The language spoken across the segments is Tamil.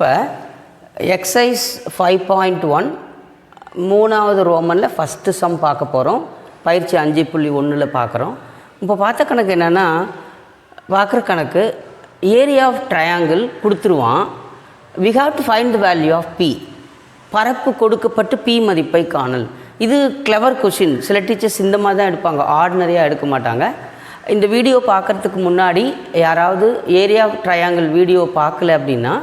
இப்போ எக்ஸைஸ் ஃபைவ் பாயிண்ட் ஒன் மூணாவது ரோமனில் ஃபஸ்ட்டு சம் பார்க்க போகிறோம் பயிற்சி அஞ்சு புள்ளி ஒன்றில் பார்க்குறோம். இப்போ பார்த்த கணக்கு என்னென்னா பார்க்குற கணக்கு ஏரியா ஆஃப் ட்ரையாங்கிள் கொடுத்துருவான். We have to find the value of P பரப்பு கொடுக்கப்பட்டு பி மதிப்பை காணல். இது கிளவர் கொஷின் சில டீச்சர்ஸ் இந்த மாதிரி தான் எடுப்பாங்க. ஆர்டினரியாக எடுக்க மாட்டாங்க. இந்த வீடியோ பார்க்குறதுக்கு முன்னாடி யாராவது ஏரியா ட்ரையாங்கிள் வீடியோ பார்க்கல அப்படின்னா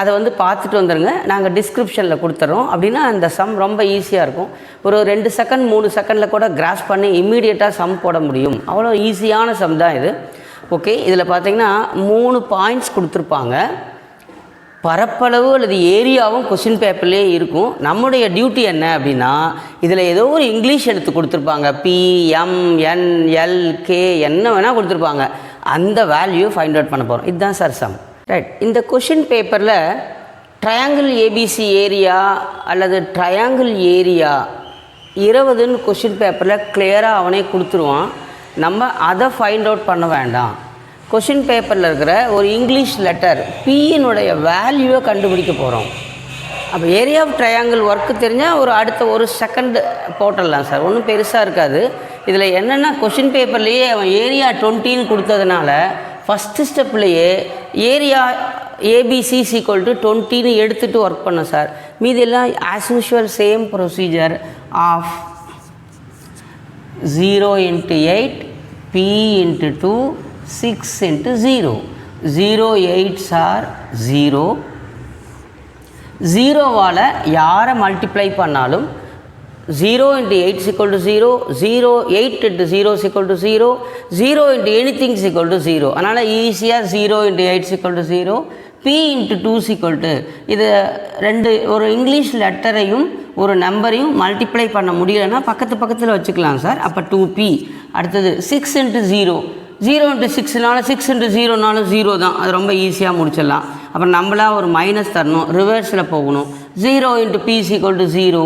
அதை வந்து பார்த்துட்டு வந்துடுங்க நாங்கள் டிஸ்கிரிப்ஷனில் கொடுத்துட்றோம் அப்படின்னா அந்த சம் ரொம்ப ஈஸியாக இருக்கும். ஒரு ரெண்டு செகண்ட் மூணு செகண்டில் கூட கிராஸ் பண்ணி இம்மீடியட்டாக சம் போட முடியும். அவ்வளோ ஈஸியான சம் தான் இது. ஓகே இதில் பார்த்தீங்கன்னா மூணு பாயிண்ட்ஸ் கொடுத்துருப்பாங்க. பரப்பளவு அல்லது ஏரியாவும் கொஷின் பேப்பர்லேயே இருக்கும். நம்முடைய டியூட்டி என்ன அப்படின்னா இதில் ஏதோ ஒரு இங்கிலீஷ் எடுத்து கொடுத்துருப்பாங்க. P M N L K என்ன வேணால் கொடுத்துருப்பாங்க. அந்த வேல்யூ ஃபைண்ட் அவுட் பண்ண போகிறோம் இதுதான் சார் சம் ரைட் இந்த question paper triangle ABC area அல்லது ட்ரையாங்கிள் ஏரியா இருபதுன்னு கொஷின் பேப்பரில் கிளியராக அவனே கொடுத்துருவான். நம்ம அதை ஃபைண்ட் அவுட் பண்ண வேண்டாம். கொஷின் பேப்பரில் இருக்கிற ஒரு இங்கிலீஷ் லெட்டர் பியினுடைய வேல்யூவை கண்டுபிடிக்க போகிறோம் அப்போ ஏரியா ஆஃப் ட்ரையாங்கிள் ஒர்க்கு தெரிஞ்சால் ஒரு அடுத்த ஒரு செகண்ட் போட்டுடலாம் சார். ஒன்றும் பெருசாக இருக்காது. இதில் என்னென்னா கொஷின் பேப்பர்லேயே அவன் ஏரியா டுவெண்ட்டின்னு கொடுத்ததுனால ஃபஸ்ட்டு ஸ்டெப்லேயே ஏரியா ஏபிசி சீக்வல் டு டுவெண்ட்டின்னு எடுத்துகிட்டு ஒர்க் பண்ணோம் sir மீதெல்லாம் as usual same procedure of zero into eight P into two six into zero zero eights are zero ஜீரோவால் யாரை மல்டிப்ளை பண்ணாலும் zero into eight equal to zero zero eight into zero equal to zero zero into anything equal to zero அதனால் ஈஸியாக zero into eight equal to zero P into two equal to இது ரெண்டு ஒரு இங்கிலீஷ் லெட்டரையும் ஒரு நம்பரையும் மல்டிப்ளை பண்ண முடியலைன்னா பக்கத்து பக்கத்தில் வச்சுக்கலாம் சார். அப்போ டூ பி அடுத்தது six into zero zero into சிக்ஸ்னாலும் six into ஜீரோனாலும் ஜீரோ தான். அது ரொம்ப ஈஸியாக முடிச்சிடலாம். அப்புறம் நம்மளா ஒரு மைனஸ் தரணும் ரிவர்ஸில் போகணும். Zero into P equal to zero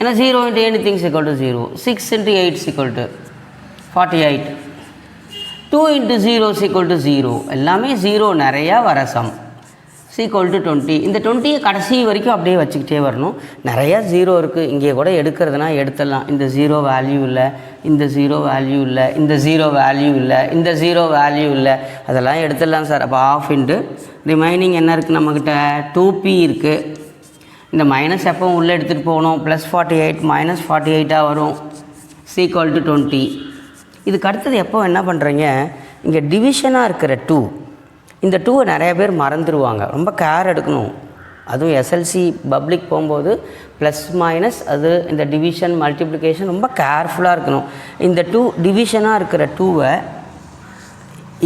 ஏன்னா zero into any things equal to zero six into eight equal to forty eight two into zero equal to zero எல்லாமே ஜீரோ நிறையா வர சம். டு டுவெண்ட்டி இந்த டுவெண்ட்டியை கடைசி வரைக்கும் அப்படியே வச்சுக்கிட்டே வரணும். நிறையா ஜீரோ இருக்குது இங்கே கூட எடுக்கிறதுனா எடுத்துடலாம். இந்த ஜீரோ வேல்யூ இல்லை. இந்த ஜீரோ வேல்யூ இல்லை. இந்த ஜீரோ வேல்யூ இல்லை. இந்த ஜீரோ வேல்யூ இல்லை. அதெல்லாம் எடுத்துடலாம் சார் அப்போ ஆஃப் இன்ட்டு ரிமைனிங் என்ன இருக்குது நம்மக்கிட்ட டூ பி இருக்குது இந்த மைனஸ் எப்பவும் உள்ளே எடுத்துகிட்டு போகணும். Plus forty eight minus forty எயிட்டாக வரும் சீக்வல் டு டுவெண்ட்டி இதுக்கு அடுத்தது எப்போ என்ன பண்ணுறீங்க இங்கே டிவிஷனாக இருக்கிற டூ இந்த டூவை நிறைய பேர் மறந்துடுவாங்க ரொம்ப கேர் எடுக்கணும். அதுவும் எஸ்எல்சி பப்ளிக் போகும்போது ப்ளஸ் மைனஸ் அது இந்த டிவிஷன் மல்டிப்ளிகேஷன் ரொம்ப கேர்ஃபுல்லாக இருக்கணும். இந்த டூ டிவிஷனாக இருக்கிற டூவை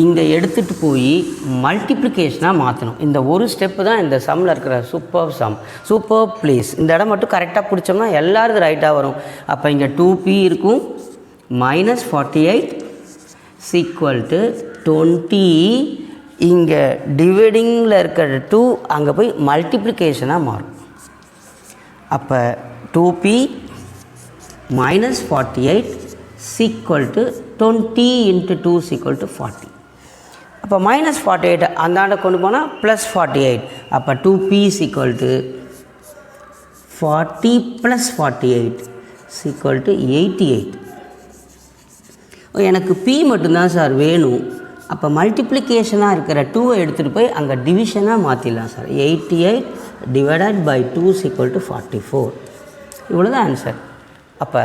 இங்கே எடுத்துகிட்டு போய் மல்டிப்ளிகேஷனாக மாற்றணும் இந்த ஒரு ஸ்டெப்பு தான் இந்த சம்மில் இருக்கிற சூப்பர் சம் சூப்பர் ப்ளேஸ் இந்த இடம் மட்டும் கரெக்டாக பிடிச்சோம்னா எல்லாருது ரைட்டாக வரும். அப்போ இங்கே டூ பி இருக்கும். Minus forty eight equal to twenty இங்கே டிவைடிங்கில் இருக்கிற டூ அங்கே போய் மல்டிப்ளிகேஷனாக மாறும். அப்போ two P minus forty eight equal to twenty into two equal to forty அப்போ மைனஸ் ஃபார்ட்டி எயிட் அந்தாண்ட கொண்டு போனால் ப்ளஸ் ஃபார்ட்டி எயிட் அப்போ two P equal to forty plus forty eight equal to eighty eight எனக்கு பி மட்டும்தான் சார் வேணும். அப்போ மல்டிப்ளிகேஷனாக இருக்கிற டூவை எடுத்துகிட்டு போய் அங்கே டிவிஷனாக மாற்றிடலாம் sir eighty eight divided by two equal to forty four இவ்வளோ தான் ஆன்சர் அப்போ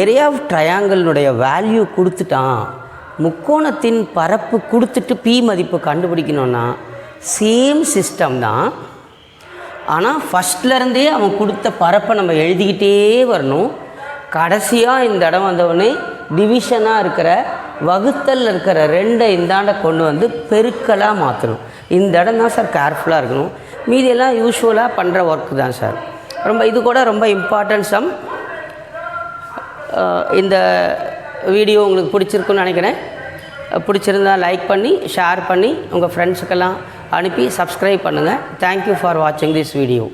ஏரியா ஆஃப் ட்ரையாங்கிளினுடைய வேல்யூ கொடுத்துட்டான். முக்கோணத்தின் பரப்பு கொடுத்துட்டு பி மதிப்பு கண்டுபிடிக்கணுன்னா சேம் சிஸ்டம் தான். ஆனால் ஃபஸ்ட்லேருந்தே அவன் கொடுத்த பரப்பை நம்ம எழுதிக்கிட்டே வரணும். கடைசியாக இந்த இடம் வந்தவொடனே டிவிஷனாக இருக்கிற வகுத்தலில் இருக்கிற ரெண்டை இந்தாண்ட கொண்டு வந்து பெருக்கலாக மாற்றணும் இந்த இடம் தான் சார் கேர்ஃபுல்லாக இருக்கணும். மீதியெல்லாம் யூஸ்வலாக பண்ணுற ஒர்க்கு தான் சார் ரொம்ப இது கூட ரொம்ப இம்பார்ட்டன்ட் சம் இந்த வீடியோ உங்களுக்கு பிடிச்சிருக்குன்னு நினைக்கிறேன். பிடிச்சிருந்தா லைக் பண்ணி ஷேர் பண்ணி உங்கள் ஃப்ரெண்ட்ஸுக்கெல்லாம் அனுப்பி சப்ஸ்கிரைப் பண்ணுங்கள் தேங்க்யூ ஃபார் வாட்சிங் திஸ் வீடியோ